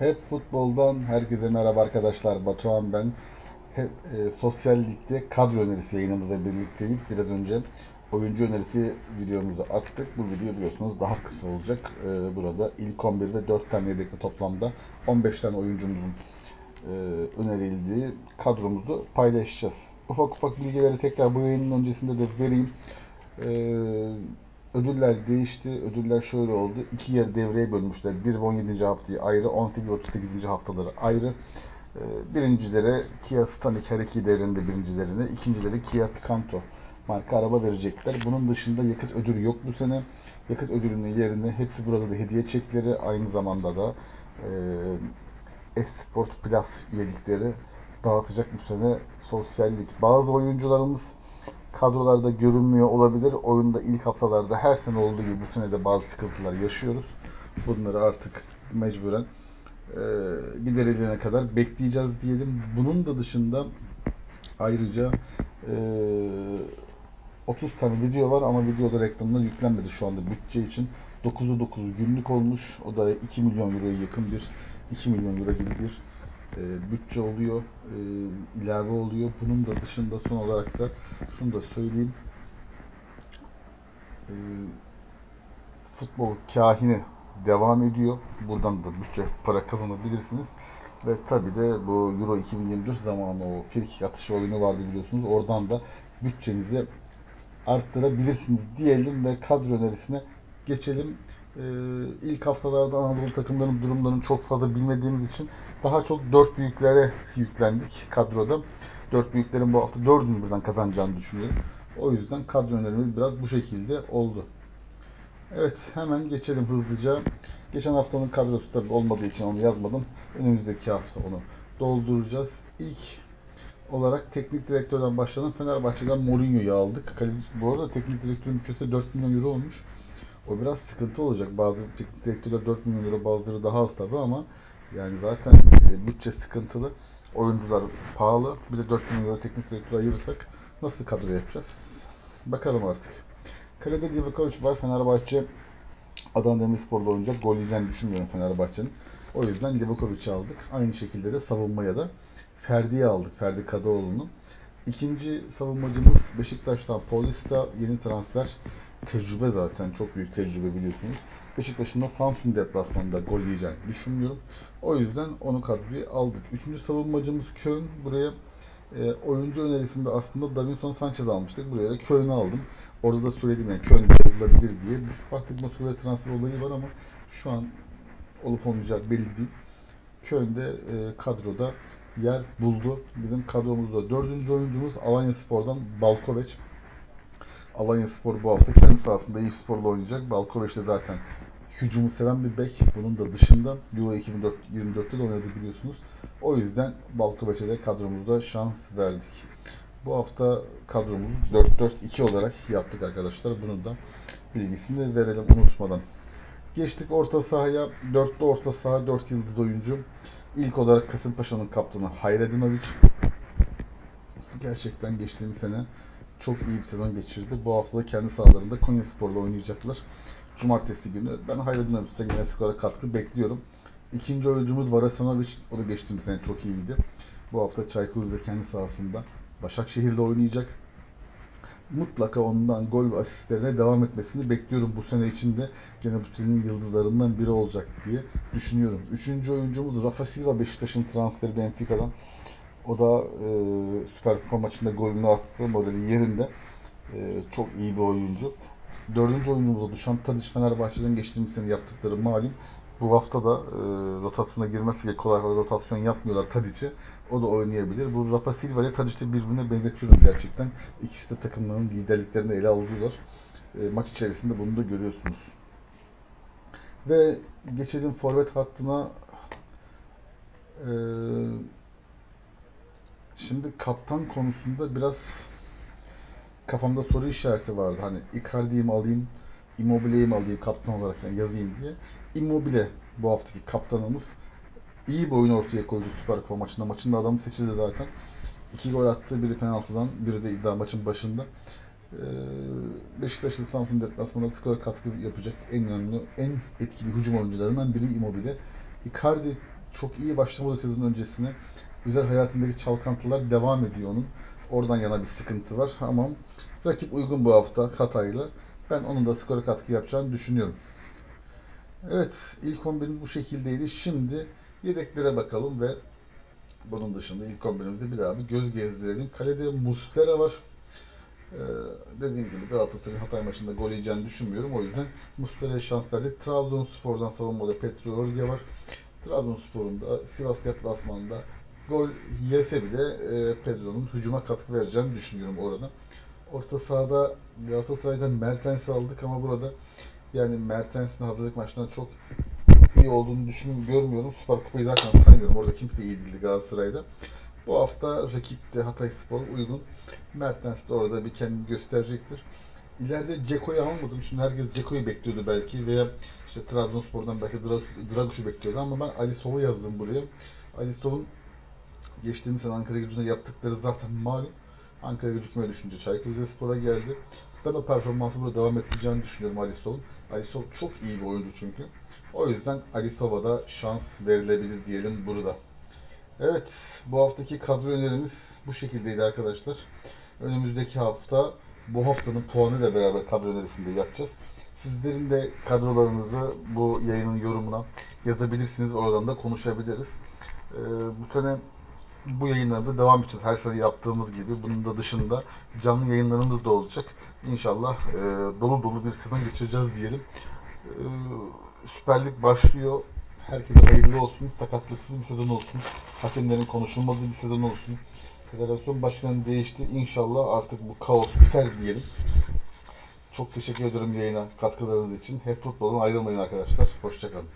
Hep futboldan herkese merhaba arkadaşlar. Batuhan ben. Hep e, sosyal ligde kadro önerisi yayınımızda birlikteyiz. Biraz önce oyuncu önerisi videomuzu attık. Bu video biliyorsunuz daha kısa olacak. E, burada ilk 11 ve 4 tane yedekte toplamda 15 tane oyuncumuzun e, önerildiği kadromuzu paylaşacağız. Ufak ufak bilgileri tekrar bu yayının öncesinde de vereyim. Ee, ödüller değişti. Ödüller şöyle oldu. İki yer devreye bölmüşler. 1 ve 17. haftayı ayrı, 18 ve 38. haftaları ayrı. Ee, birincilere Kia Stanic her iki devrinde birincilerine, ikincilere Kia Picanto marka araba verecekler. Bunun dışında yakıt ödülü yok bu sene. Yakıt ödülünün yerine hepsi burada da hediye çekleri aynı zamanda da e, Esport Plus üyelikleri dağıtacak bu sene sosyallik. Bazı oyuncularımız kadrolarda görünmüyor olabilir. Oyunda ilk haftalarda her sene olduğu gibi bu sene de bazı sıkıntılar yaşıyoruz. Bunları artık mecburen e, giderilene kadar bekleyeceğiz diyelim. Bunun da dışında ayrıca e, 30 tane video var ama videoda reklamlar yüklenmedi şu anda bütçe için. 9'u 9 günlük olmuş. O da 2 milyon euroya yakın bir 2 milyon euro gibi bir e, bütçe oluyor, e, ilave oluyor. Bunun da dışında son olarak da şunu da söyleyeyim. E, futbol kahini devam ediyor. Buradan da bütçe para kazanabilirsiniz. Ve tabi de bu Euro 2024 zamanı o frikik atışı oyunu vardı biliyorsunuz. Oradan da bütçenizi arttırabilirsiniz diyelim ve kadro önerisine geçelim. Ee, ilk haftalarda Anadolu takımlarının durumlarını çok fazla bilmediğimiz için daha çok dört büyüklere yüklendik kadroda. Dört büyüklerin bu hafta dördünü birden kazanacağını düşünüyorum. O yüzden kadro önerimiz biraz bu şekilde oldu. Evet hemen geçelim hızlıca. Geçen haftanın kadrosu tabii olmadığı için onu yazmadım. Önümüzdeki hafta onu dolduracağız. İlk olarak teknik direktörden başlayalım. Fenerbahçe'den Mourinho'yu aldık. Kaleci, bu arada teknik direktörün bütçesi 4 milyon euro olmuş. O biraz sıkıntı olacak. Bazı teknik direktörler 4 milyon euro bazıları daha az tabi ama yani zaten e, bütçe sıkıntılı. Oyuncular pahalı. Bir de 4 milyon euro teknik direktör ayırırsak nasıl kadro yapacağız? Bakalım artık. Kalede Divakovic var. Fenerbahçe Adana Demirspor'da oynayacak. Gol yiyeceğini düşünmüyorum Fenerbahçe'nin. O yüzden Divakovic'i aldık. Aynı şekilde de savunmaya da Ferdi'yi aldık. Ferdi Kadıoğlu'nu. İkinci savunmacımız Beşiktaş'tan Paulista yeni transfer. Tecrübe zaten. Çok büyük tecrübe biliyorsunuz. Beşiktaş'ın da Samsun deplasmanında gol yiyeceğini düşünmüyorum. O yüzden onu kadroya aldık. Üçüncü savunmacımız Köln. Buraya e, oyuncu önerisinde aslında Davinson Sanchez almıştık. Buraya da Köln'ü aldım. Orada da söyledim yani Köln yazılabilir diye. Bir Spartak Moskova transfer olayı var ama şu an olup olmayacağı belli değil. Köln'de e, kadroda yer buldu. Bizim kadromuzda dördüncü oyuncumuz Alanya Spor'dan Balkoveç. Alanya Spor bu hafta kendi sahasında Eyüp Spor'la oynayacak. Balkoveç de zaten hücumu seven bir bek. Bunun da dışında Euro 2024'te de oynadı biliyorsunuz. O yüzden Balkoveç'e de kadromuzda şans verdik. Bu hafta kadromuzu 4-4-2 olarak yaptık arkadaşlar. Bunun da bilgisini verelim unutmadan. Geçtik orta sahaya. Dörtlü orta saha, 4 yıldız oyuncu. İlk olarak Kasımpaşa'nın kaptanı Hayredinovic. Gerçekten geçtiğimiz sene çok iyi bir sezon geçirdi. Bu hafta da kendi sahalarında Konya Spor'la oynayacaklar. Cumartesi günü. Ben Hayredinoviç'ten yine skora katkı bekliyorum. İkinci oyuncumuz Varasanovic. O da geçtiğimiz sene çok iyiydi. Bu hafta Çaykur Rize kendi sahasında Başakşehir'de oynayacak. Mutlaka ondan gol ve asistlerine devam etmesini bekliyorum bu sene içinde. Gene bu senenin yıldızlarından biri olacak diye düşünüyorum. Üçüncü oyuncumuz Rafa Silva Beşiktaş'ın transferi Benfica'dan. O da e, Süper Kupa maçında golünü attı. Modeli yerinde. E, çok iyi bir oyuncu. Dördüncü oyuncumuz Dušan Tadić Fenerbahçe'den geçtiğimiz sene yaptıkları malum. Bu hafta da e, rotasyona girmesiyle kolay kolay rotasyon yapmıyorlar Tadić'i. O da oynayabilir. Bu Rafa Silva ile Tadic'i birbirine benzetiyorum gerçekten. İkisi de takımların liderliklerini ele alıyorlar. E, maç içerisinde bunu da görüyorsunuz. Ve geçelim forvet hattına. E, şimdi kaptan konusunda biraz kafamda soru işareti vardı. Hani Icardi'yi mi alayım, Immobile'yi mi alayım kaptan olarak yani yazayım diye. Immobile bu haftaki kaptanımız iyi bir oyun ortaya koydu Süper Kupa maçında. Maçın da adamı seçildi zaten. İki gol attı. Biri penaltıdan, biri de iddia maçın başında. Ee, Beşiktaş'ın Samsun deplasmanında skor katkı yapacak en önemli, en etkili hücum oyuncularından biri Immobile. Icardi çok iyi başlamadı sezon öncesine. Özel hayatındaki çalkantılar devam ediyor onun. Oradan yana bir sıkıntı var ama rakip uygun bu hafta Hatay'la. Ben onun da skora katkı yapacağını düşünüyorum. Evet, ilk 11'imiz bu şekildeydi. Şimdi yedeklere bakalım ve bunun dışında ilk 11'imizde bir daha bir göz gezdirelim. Kalede Muslera var. Ee, dediğim gibi Galatasaray'ın Hatay maçında gol yiyeceğini düşünmüyorum. O yüzden Muslera'ya şans verdik. Trabzonspor'dan savunmada Petro Orge var. Trabzonspor'un da Sivas deplasmanında gol yese bile e, Pedro'nun hücuma katkı vereceğini düşünüyorum orada. Orta sahada Galatasaray'dan Mertens'i aldık ama burada yani Mertens'in hazırlık maçlarında çok iyi olduğunu düşünüyorum, görmüyorum. Süper Kupayı zaten saymıyorum. Orada kimse iyi değildi Galatasaray'da. Bu hafta rakip de Hatay Spor uygun. Mertens de orada bir kendini gösterecektir. İleride Ceko'yu almadım. Şimdi herkes Ceko'yu bekliyordu belki veya işte Trabzonspor'dan belki Dra- Draguş'u bekliyordu ama ben Ali Sov'u yazdım buraya. Ali Sov'un geçtiğimiz sene Ankara gücüne yaptıkları zaten malum. Ankara gücü küme düşünce Çaykur Rizespor'a geldi. Ben o performansı burada devam ettireceğini düşünüyorum Ali Sov çok iyi bir oyuncu çünkü. O yüzden Ali da şans verilebilir diyelim burada. Evet, bu haftaki kadro önerimiz bu şekildeydi arkadaşlar. Önümüzdeki hafta bu haftanın puanıyla beraber kadro önerisini de yapacağız. Sizlerin de kadrolarınızı bu yayının yorumuna yazabilirsiniz. Oradan da konuşabiliriz. Ee, bu sene bu yayınlarda devam edeceğiz. Her sene yaptığımız gibi. Bunun da dışında canlı yayınlarımız da olacak. İnşallah e, dolu dolu bir sezon geçireceğiz diyelim. Ee, Süper Lig başlıyor. Herkese hayırlı olsun. Sakatlıksız bir sezon olsun. Hakemlerin konuşulmadığı bir sezon olsun. Federasyon başkanı değişti. İnşallah artık bu kaos biter diyelim. Çok teşekkür ederim yayına katkılarınız için. Hep futboldan ayrılmayın arkadaşlar. Hoşçakalın.